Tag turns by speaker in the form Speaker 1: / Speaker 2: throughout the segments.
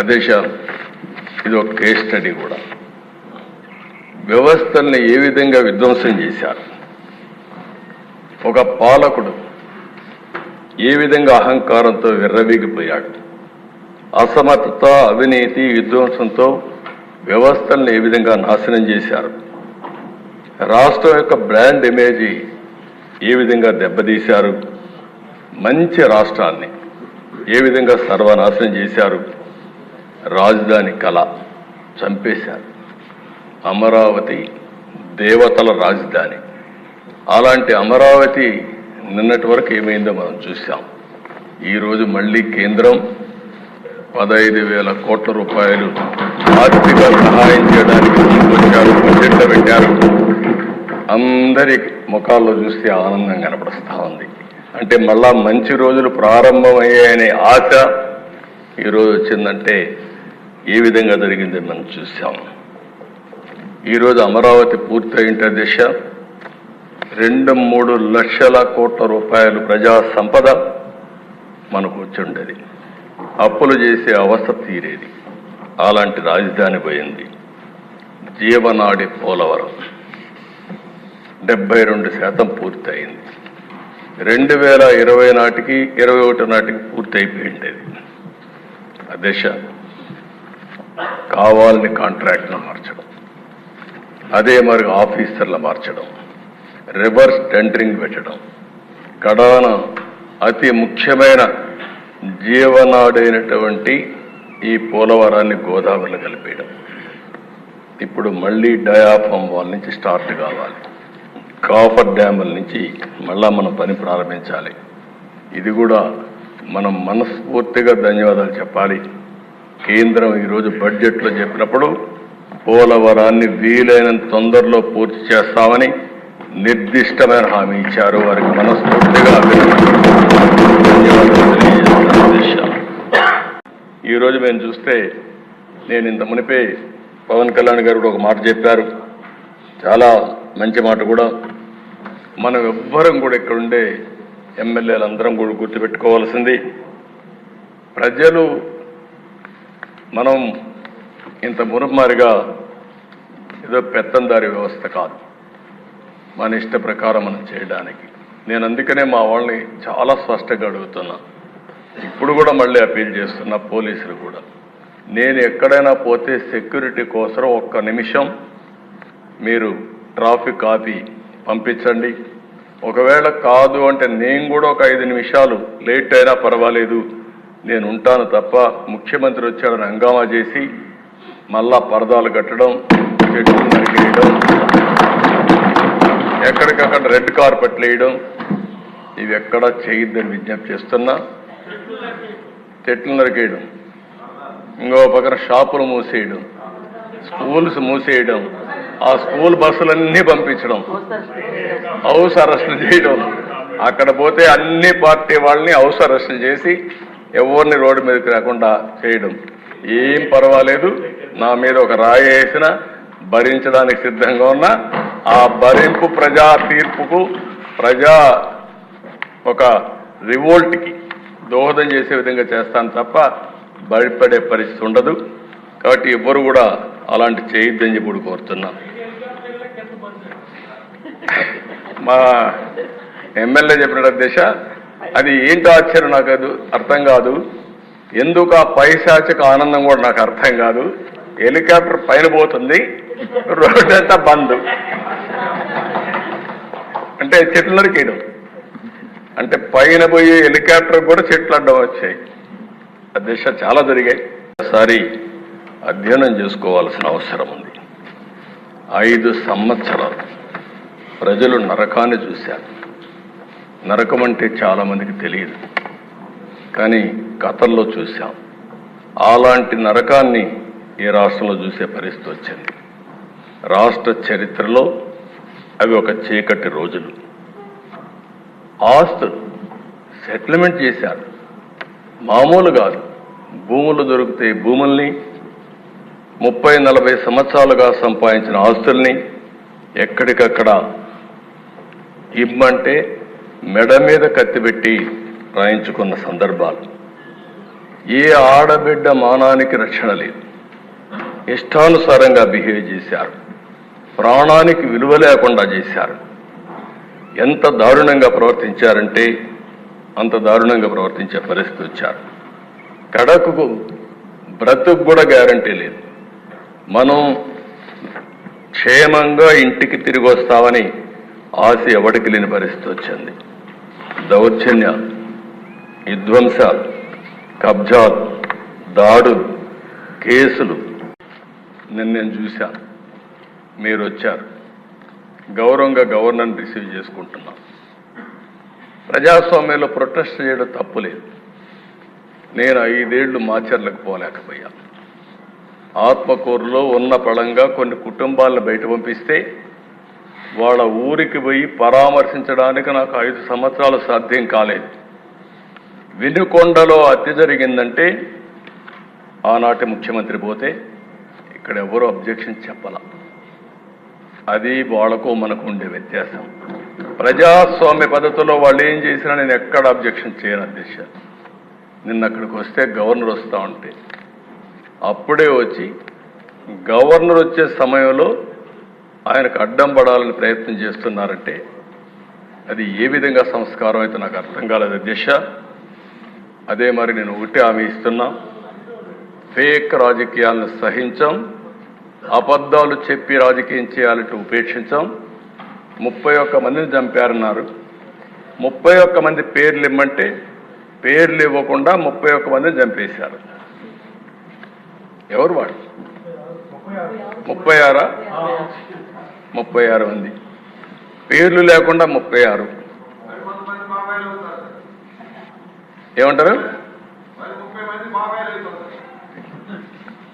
Speaker 1: అదేశ ఇది ఒక case study కూడా. వ్యవస్థల్ని ఏ విధంగా విధ్వంసం చేశారు? ఒక పాలకుడు ఏ విధంగా అహంకారంతో విర్రవీగిపోయాడు? అసమర్థత అవినీతి విధ్వంసంతో వ్యవస్థల్ని ఏ విధంగా నాశనం చేశారు? రాష్ట్రం యొక్క బ్రాండ్ ఇమేజీ ఏ విధంగా దెబ్బతీశారు? మంచి రాష్ట్రాన్ని ఏ విధంగా సర్వనాశనం చేశారు? రాజధాని కళ చంపేశారు. అమరావతి దేవతల రాజధాని. అలాంటి అమరావతి నిన్నటి వరకు ఏమైందో మనం చూసాం ఈరోజు మళ్ళీ కేంద్రం పదహైదు వేల కోట్ల రూపాయలు ఆర్థిక సహాయం చేయడానికి తీసుకొచ్చారు. బడ్జెట్లో పెట్టారు అందరి ముఖాల్లో చూస్తే ఆనందం కనపడుస్తూ ఉంది. అంటే మళ్ళా మంచి రోజులు ప్రారంభమయ్యాయనే ఆశ ఈరోజు వచ్చిందంటే ఏ విధంగా జరిగింది మనం చూసాం ఈరోజు అమరావతి పూర్తయింట దిశ రెండు మూడు లక్షల కోట్ల రూపాయలు ప్రజా సంపద మనకు వచ్చిండేది అప్పులు చేసే అవస్థ తీరేది. అలాంటి రాజధాని పోయింది. జీవనాడి పోలవరం. డెబ్బై రెండు శాతం పూర్తయింది. రెండు వేల ఇరవై నాటికి ఇరవై ఒకటి నాటికి పూర్తి అయిపోయింది ఆ దిశ కావాలని కాంట్రాక్ట్ను మార్చడం అదే మరి ఆఫీసర్లు మార్చడం రివర్స్ టెండరింగ్ పెట్టడం కడాన అతి ముఖ్యమైన జీవనాడైనటువంటి ఈ పోలవరాన్ని గోదావరిలో కలిపేయడం. ఇప్పుడు మళ్ళీ డయాఫామ్ వాల్ నుంచి స్టార్ట్ కావాలి. కాఫర్ డ్యాముల నుంచి మళ్ళా మనం పని ప్రారంభించాలి. ఇది కూడా మనం మనస్ఫూర్తిగా ధన్యవాదాలు చెప్పాలి. కేంద్రం ఈరోజు బడ్జెట్లో చెప్పినప్పుడు పోలవరాన్ని వీలైనంత తొందరలో పూర్తి చేస్తామని నిర్దిష్టమైన హామీ ఇచ్చారు. వారికి మనస్ఫూర్తిగా ఈరోజు మేము చూస్తే నేను ఇంత మునిపే పవన్ కళ్యాణ్ గారు కూడా ఒక మాట చెప్పారు. చాలా మంచి మాట కూడా. మనం ఎవ్వరం కూడా ఇక్కడుండే ఎమ్మెల్యేలందరం ఎమ్మెల్యేలు అందరం కూడా గుర్తుపెట్టుకోవాల్సింది ప్రజలు మనం ఇంత మురుమారిగా ఏదో పెత్తందారి వ్యవస్థ కాదు. మన ఇష్ట ప్రకారం మనం చేయడానికి. నేను అందుకనే మా వాళ్ళని చాలా స్పష్టంగా అడుగుతున్నా. ఇప్పుడు కూడా మళ్ళీ అప్పీల్ చేస్తున్నా పోలీసులు కూడా. నేను ఎక్కడైనా పోతే సెక్యూరిటీ కోసం ఒక్క నిమిషం మీరు ట్రాఫిక్ ఆపి పంపించండి. ఒకవేళ కాదు అంటే నేను కూడా ఒక ఐదు నిమిషాలు లేట్ అయినా పర్వాలేదు. నేను ఉంటాను తప్ప ముఖ్యమంత్రి వచ్చాడని హంగామా చేసి మళ్ళా పరదాలు కట్టడం చెట్లు నరికేయడం ఎక్కడికక్కడ రెడ్ కార్పెట్లు వేయడం ఇవి ఎక్కడా చేయొద్దని విజ్ఞప్తి చేస్తున్నా. చెట్లు నరికేయడం ఇంకో పక్కన షాపులు మూసేయడం స్కూల్స్ మూసేయడం ఆ స్కూల్ బస్సులన్నీ పంపించడం హౌస్ అరెస్టులు చేయడం. అక్కడ పోతే అన్ని పార్టీ వాళ్ళని హౌస్ అరెస్టులు చేసి ఎవరిని రోడ్డు మీదకి రాకుండా చేయడం. ఏం పర్వాలేదు. నా మీద ఒక రాయి వేసిన భరించడానికి సిద్ధంగా ఉన్నా ఆ భరింపు ప్రజా తీర్పుకు ప్రజా ఒక రివోల్ట్కి దోహదం చేసే విధంగా చేస్తాను తప్ప భయపడే పరిస్థితి ఉండదు. కాబట్టి ఎవ్వరు కూడా అలాంటి చేయొద్దని చెప్పి కూడా కోరుతున్నా మా ఎమ్మెల్యే చెప్పిన దిశ అది ఏంటో ఆశ్చర్యం నాకు అర్థం కాదు. ఎందుకు ఆ పైశాచిక ఆనందం కూడా నాకు అర్థం కాదు. హెలికాప్టర్ పైన పోతుంది రోడ్ అంతా బంద్. అంటే చెట్లు నరికేయడం అంటే పైన పోయే హెలికాప్టర్ కూడా చెట్లు అడ్డం వచ్చాయి. ఆ దిశ చాలా జరిగాయి. ఒకసారి అధ్యయనం చేసుకోవాల్సిన అవసరం ఉంది. ఐదు సంవత్సరాలు ప్రజలు నరకాన్ని చూశారు. నరకం అంటే చాలా మందికి తెలియదు. కానీ గతంలో చూశాం. అలాంటి నరకాన్ని ఈ రాష్ట్రంలో చూసే పరిస్థితి వచ్చింది. రాష్ట్ర చరిత్రలో అవి ఒక చీకటి రోజులు. ఆస్తులు సెటిల్మెంట్ చేశారు. మామూలు కాదు. భూములు దొరికితే భూముల్ని ముప్పై నలభై సంవత్సరాలుగా సంపాదించిన ఆస్తుల్ని ఎక్కడికక్కడ ఇమ్మంటే మెడ మీద కత్తిపెట్టి రాయించుకున్న సందర్భాలు. ఏ ఆడబిడ్డ మానానికి రక్షణ లేదు. ఇష్టానుసారంగా బిహేవ్ చేశారు. ప్రాణానికి విలువ లేకుండా చేశారు. ఎంత దారుణంగా ప్రవర్తించారంటే అంత దారుణంగా ప్రవర్తించే పరిస్థితి వచ్చారు. కడకు బ్రతుకు కూడా గ్యారంటీ లేదు. మనం క్షేమంగా ఇంటికి తిరిగి వస్తామని ఆశ ఎవడికి లేని పరిస్థితి వచ్చింది. దౌర్జన్య విధ్వంస కబ్జాలు దాడులు కేసులు. నిన్న నేను చూశాను మీరు వచ్చారు గౌరవంగా గవర్నర్ని రిసీవ్ చేసుకుంటున్నాం. ప్రజాస్వామ్యంలో ప్రొటెస్ట్ చేయడం తప్పులేదు. నేను ఐదేళ్ళు మాచర్లకు పోలేకపోయా ఆత్మకూరులో ఉన్న పళంగా కొన్ని కుటుంబాలను బయట పంపిస్తే వాళ్ళ ఊరికి పోయి పరామర్శించడానికి నాకు ఐదు సంవత్సరాలు సాధ్యం కాలేదు. వినుకొండలో హత్య జరిగిందంటే ఆనాటి ముఖ్యమంత్రి పోతే ఇక్కడ ఎవరు అబ్జెక్షన్ చెప్పాల. అది వాళ్ళకు మనకు ఉండే వ్యత్యాసం. ప్రజాస్వామ్య పద్ధతిలో వాళ్ళు ఏం చేసినా నేను ఎక్కడ అబ్జెక్షన్ చేయను అధ్యక్ష. నిన్న అక్కడికి వస్తే గవర్నర్ వస్తూ ఉంటే. అప్పుడే వచ్చి గవర్నర్ వచ్చే సమయంలో ఆయనకు అడ్డం పడాలని ప్రయత్నం చేస్తున్నారంటే అది ఏ విధంగా సంస్కారం అయితే నాకు అర్థం కాలేదు అధ్యక్ష. అదే మరి నేను ఒకటి హామీ ఇస్తున్నా. ఫేక్ రాజకీయాలను సహించాం అబద్ధాలు చెప్పి రాజకీయం చేయాలంటే ఉపేక్షించాం. ముప్పై ఒక్క మందిని చంపారన్నారు. ముప్పై ఒక్క మంది పేర్లు ఇమ్మంటే పేర్లు ఇవ్వకుండా ముప్పై ఒక్క మందిని చంపేశారు. ఎవరు వాడు ముప్పై ఆరా. ముప్పై ఆరు మంది పేర్లు లేకుండా ముప్పై ఆరు. ఏమంటారు?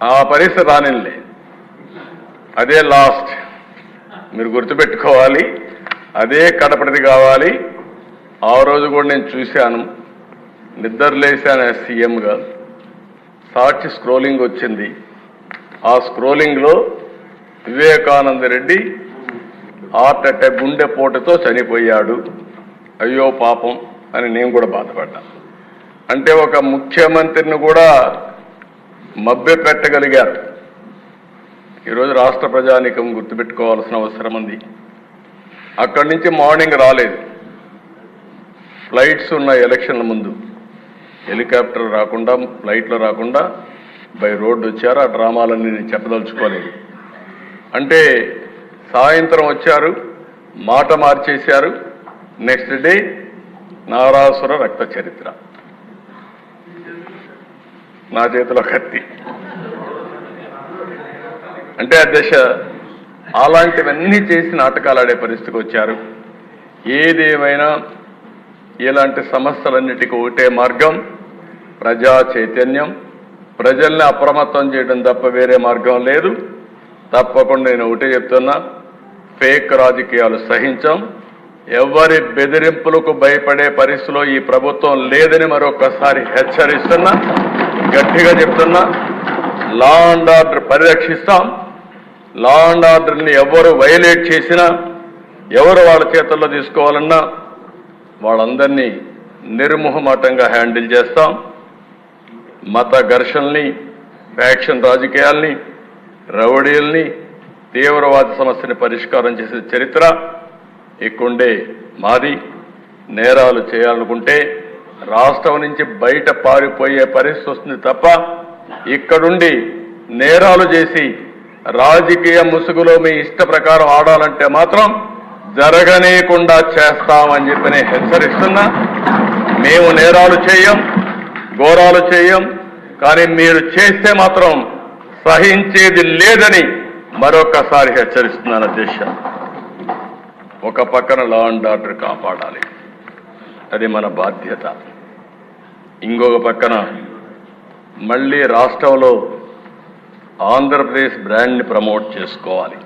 Speaker 1: ఆ పరిస్థితి రానిలే అదే లాస్ట్. మీరు గుర్తుపెట్టుకోవాలి. అదే కడపటిది కావాలి. ఆ రోజు కూడా నేను చూశాను. నిద్రలేశాను సీఎంగా. సాక్షి స్క్రోలింగ్ వచ్చింది. ఆ స్క్రోలింగ్లో వివేకానంద రెడ్డి హార్ట్ అటాక్ గుండెపోటుతో చనిపోయాడు. అయ్యో పాపం అని నేను కూడా బాధపడ్డా. అంటే ఒక ముఖ్యమంత్రిని కూడా మభ్య పెట్టగలిగారు. ఈరోజు రాష్ట్ర ప్రజానీకం గుర్తుపెట్టుకోవాల్సిన అవసరం ఉంది. అక్కడి నుంచి మార్నింగ్ రాలేదు. ఫ్లైట్స్ ఉన్న ఎలక్షన్ల ముందు. హెలికాప్టర్ రాకుండా ఫ్లైట్లో రాకుండా బై రోడ్డు వచ్చారు. ఆ డ్రామాలన్నీ నేను చెప్పదలుచుకోలేదు. అంటే సాయంత్రం వచ్చారు మాట మార్చేశారు. నెక్స్ట్ డే నారాసుర రక్త చరిత్ర. నా చేతిలో కత్తి. అంటే అధ్యక్ష అలాంటివన్నీ చేసి నాటకాలు ఆడే పరిస్థితికి వచ్చారు. ఏదేమైనా ఇలాంటి సమస్యలన్నిటికీ ఒకటే మార్గం ప్రజా చైతన్యం. ప్రజల్ని అప్రమత్తం చేయడం తప్ప వేరే మార్గం లేదు. తప్పకుండా నేను ఒకటే చెప్తున్నా ఫేక్ రాజకీయాలు సహించాం. ఎవరి బెదిరింపులకు భయపడే పరిస్థితిలో ఈ ప్రభుత్వం లేదని మరొకసారి హెచ్చరిస్తున్నా. గట్టిగా చెప్తున్నా. లా అండ్ ఆర్డర్ పరిరక్షిస్తాం. లా అండ్ ఆర్డర్ని ఎవరు వైలేట్ చేసినా ఎవరు వాళ్ళ చేతుల్లో తీసుకోవాలన్నా వాళ్ళందరినీ నిర్మోహమాటంగా హ్యాండిల్ చేస్తాం. మత ఘర్షణల్ని ఫ్యాక్షన్ రాజకీయాల్ని రౌడీల్ని తీవ్రవాద సమస్యని పరిష్కారం చేసే చరిత్ర ఇక్కడుండే మాది. నేరాలు చేయాలనుకుంటే రాష్ట్రం నుంచి బయట పారిపోయే పరిస్థితి వస్తుంది తప్ప ఇక్కడుండి నేరాలు చేసి రాజకీయ ముసుగులో మీ ఇష్ట ప్రకారం ఆడాలంటే మాత్రం జరగనీయకుండా చేస్తామని చెప్పి నేను హెచ్చరిస్తున్నా. మేము నేరాలు చేయం ఘోరాలు చేయం కానీ మీరు చేస్తే మాత్రం సహించేది లేదని మరొకసారి హెచ్చరిస్తున్నాను అధ్యక్ష. ఒక పక్కన లా అండ్ ఆర్డర్ కాపాడాలి. అది మన బాధ్యత. ఇంకొక పక్కన మళ్ళీ రాష్ట్రంలో ఆంధ్రప్రదేశ్ బ్రాండ్ని ప్రమోట్ చేసుకోవాలి.